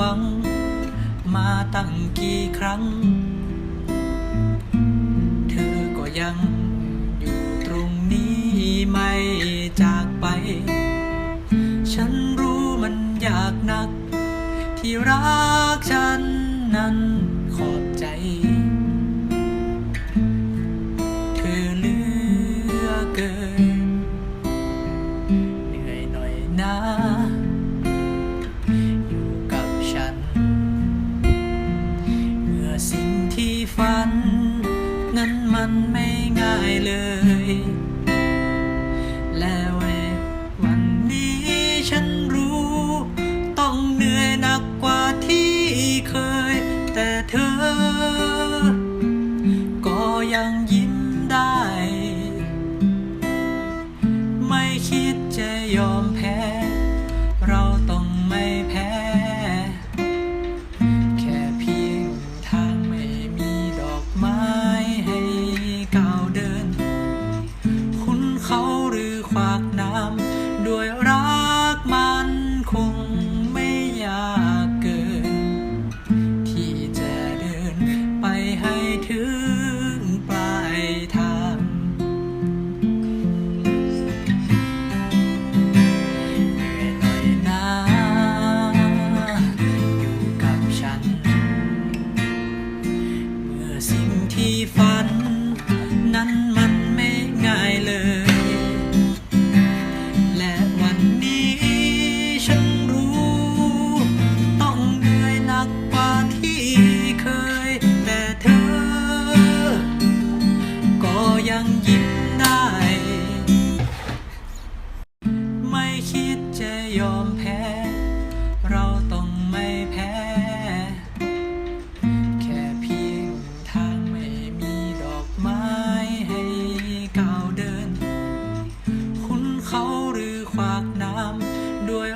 วัง มาตั้งกี่ครั้ง เธอก็ยังอยู่ตรงนี้ไม่จากไป ฉันรู้มันยากนัก ที่รักฉันนั้นันนั้นมันไม่ง่ายเลย แล้วในวันนี้ฉันรู้ ต้องเหนื่อยหนักกว่าที่เคย แต่เธอ ก็ยังยิ้มได้ ไม่คิดจะยอมแพ้ากน้ำด้วยรักมันคงไม่ยากเกิน ที่จะเดินไปให้ถึงปลายทาง เหนื่อยหน่อยนะอยู่กับฉัน เมื่อสิ่งที่ฝันนั้น เขาหรือขวากน้ำด้วย